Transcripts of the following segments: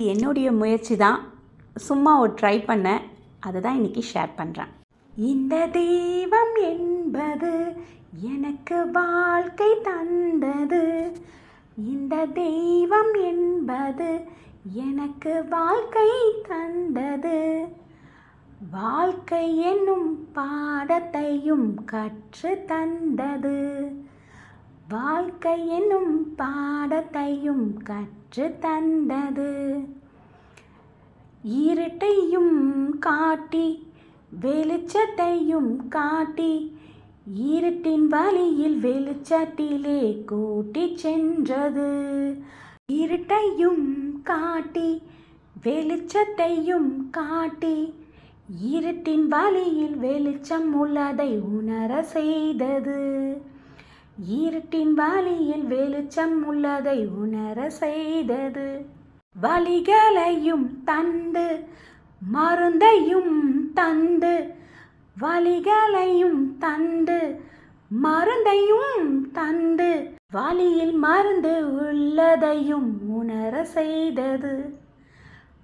என்னுடைய முயற்சி தான். சும்மா ஒரு ட்ரை பண்ணேன். அதை தான் இன்றைக்கி ஷேர் பண்ணுறேன் இந்த தெய்வம் என்பது எனக்கு வாழ்க்கை தந்தது. இந்த தெய்வம் என்பது எனக்கு வாழ்க்கை தந்தது. வாழ்க்கை என்னும் பாடத்தையும் கற்று தந்தது. வாழ்க்கை என்னும் பாடத்தையும் கற்று தந்தது. இருட்டையும் காட்டி வெளிச்சத்தையும் காட்டி இருட்டின் வழியில் வெளிச்சத்திலே கூட்டி சென்றது. இருட்டையும் காட்டி வெளிச்சத்தையும் காட்டி இருட்டின் வழியில் வெளிச்சம் உள்ளதை உணர செய்தது. இருட்டின் வாலியில் வெளிச்சம் உள்ளதை உணர செய்தது. வழிகளையும் தந்து மருந்தையும் தந்து வழிகளையும் தந்து மருந்தையும் தந்து வழியில் மருந்து உள்ளதையும் உணர செய்தது.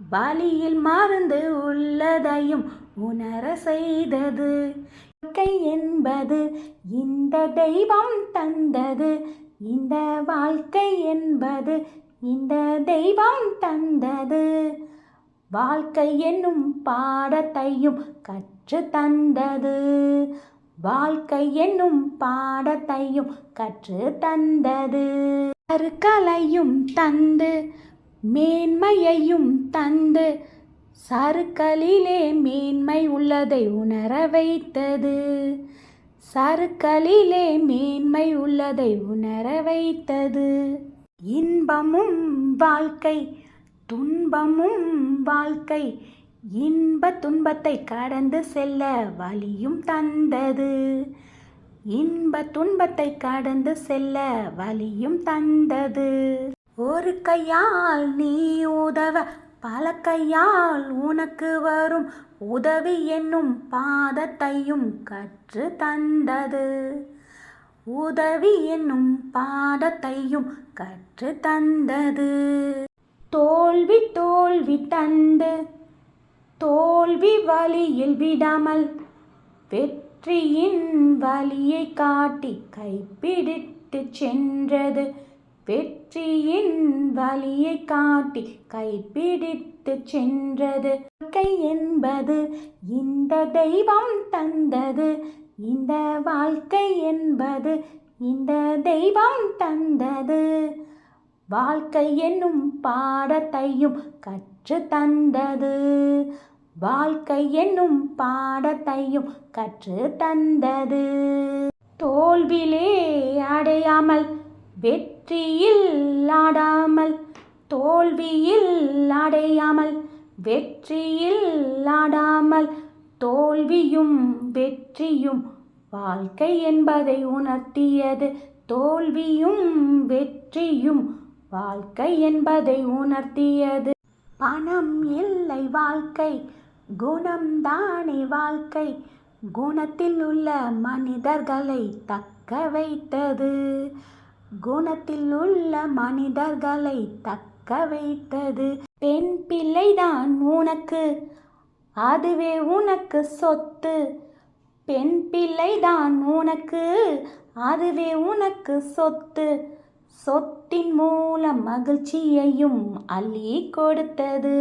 வழியில் மருந்து உள்ளதையும் உணர செய்தது. வாழ்க்கை என்பது இந்த தெய்வம் தந்தது. இந்த வாழ்க்கை என்பது இந்த தெய்வம் தந்தது. வாழ்க்கை என்னும் பாடத்தையும் கற்று தந்தது. வாழ்க்கை என்னும் பாடத்தையும் கற்று தந்தது. கற்களையும் தந்து மேன்மையையும் தந்து சருக்களிலே மேன்மை உள்ளதை உணர வைத்தது. சருக்களிலே மேன்மை உள்ளதை உணர வைத்தது. இன்பமும் வாழ்க்கை துன்பமும் வாழ்க்கை இன்ப துன்பத்தை கடந்து செல்ல வழியும் தந்தது. இன்ப துன்பத்தை கடந்து செல்ல வழியும் தந்தது. ஒரு கையால் நீ உதவ பல கையால் உனக்கு வரும் உதவி என்னும் பாதத்தையும் கற்று தந்தது. உதவி என்னும் பாடத்தையும் கற்று தந்தது. தோல்வி தோல்வி தந்து தோல்வி வழியில் விடாமல் வெற்றியின் வழியை காட்டி கைப்பிடித்து சென்றது. வெற்றியின் வழியை காட்டி கைப்பிடித்து சென்றது. வாழ்க்கை என்பது இந்த தெய்வம் தந்தது. இந்த வாழ்க்கை என்பது இந்த தெய்வம் தந்தது. வாழ்க்கை என்னும் பாடத்தையும் கற்று தந்தது. வாழ்க்கை என்னும் பாடத்தையும் கற்று தந்தது. தோல்விலே அடையாமல் வெற்றியில் ஆடாமல் தோல்வியில் அடையாமல் வெற்றியில் ஆடாமல் தோல்வியும் வெற்றியும் வாழ்க்கை என்பதை உணர்த்தியது. தோல்வியும் வெற்றியும் வாழ்க்கை என்பதை உணர்த்தியது. பணம் இல்லை வாழ்க்கை குணம்தானே வாழ்க்கை. குணத்தில் உள்ள மனிதர்களை தக்க வைத்தது. குணத்தில் உள்ள மனிதர்களை தக்க வைத்தது. பெண் பிள்ளைதான் உனக்கு அதுவே உனக்கு சொத்து. பெண் பிள்ளைதான் உனக்கு அதுவே உனக்கு சொத்து. சொத்தின் மூலம் மகிழ்ச்சியையும் அள்ளி கொடுத்தது.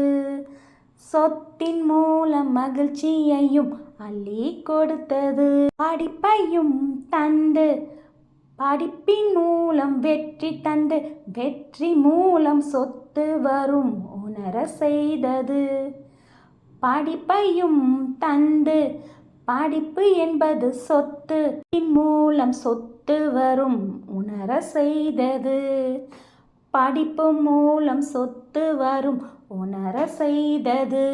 சொத்தின் மூலம் மகிழ்ச்சியையும் அள்ளி கொடுத்தது. படிப்பையும் தந்து படிப்பின் மூலம் வெற்றி தந்து வெற்றி மூலம் சொத்து வரும் உணர செய்தது. படிப்பையும் தந்து படிப்பு என்பது சொத்து மூலம் சொத்து வரும் உணர செய்தது. படிப்பு மூலம் சொத்து வரும் உணர செய்தது.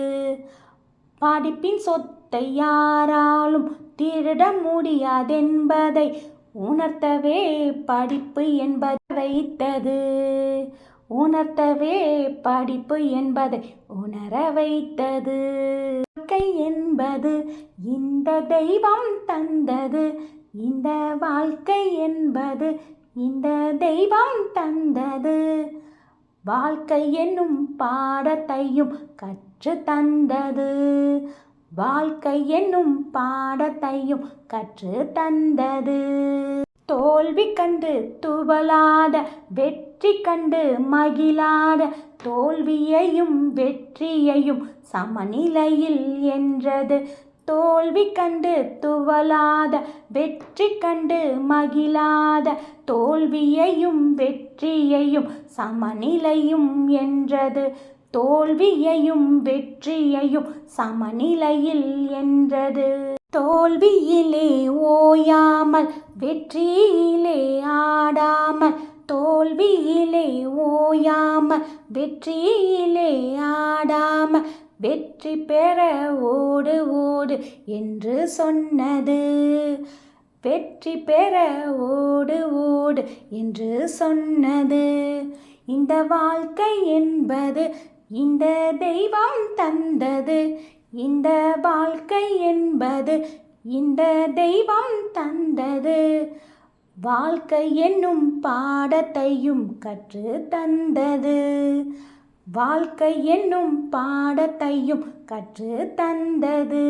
படிப்பின் சொத்தை யாராலும் திருட முடியாதென்பதை உணர்த்தவே படிப்பு என்பதை வைத்தது. உணர்த்தவே படிப்பு என்பதை உணர வைத்தது. வாழ்க்கை என்பது இந்த தெய்வம் தந்தது. இந்த வாழ்க்கை என்பது இந்த தெய்வம் தந்தது. வாழ்க்கை என்னும் பாடத்தையும் கற்று தந்தது. வாழ்க்கை என்னும் பாடத்தையும் கற்று தந்தது. தோல்வி கண்டு துவலாத வெற்றி கண்டு மகிழாத தோல்வியையும் வெற்றியையும் சமநிலையில் என்றது. தோல்வி கண்டு துவலாத வெற்றி கண்டு மகிழாத தோல்வியையும் வெற்றியையும் சமநிலையும் என்றது. தோல்வியையும் வெற்றியையும் சமநிலையில் என்றது. தோல்வியிலே ஓயாமல் வெற்றியிலே ஆடாமல் தோல்வியிலே ஓயாமல் வெற்றியிலே ஆடாமல் வெற்றி பெற ஓடு ஓடு என்று சொன்னது. வெற்றி பெற ஓடு ஓடு என்று சொன்னது. இந்த வாழ்க்கை என்பது இந்த தெய்வம் தந்தது இந்த வாழ்க்கை என்பது இந்த தெய்வம் தந்தது. வாழ்க்கை என்னும் பாடத்தையும் கற்று தந்தது. வாழ்க்கை என்னும் பாடத்தையும் கற்று தந்தது.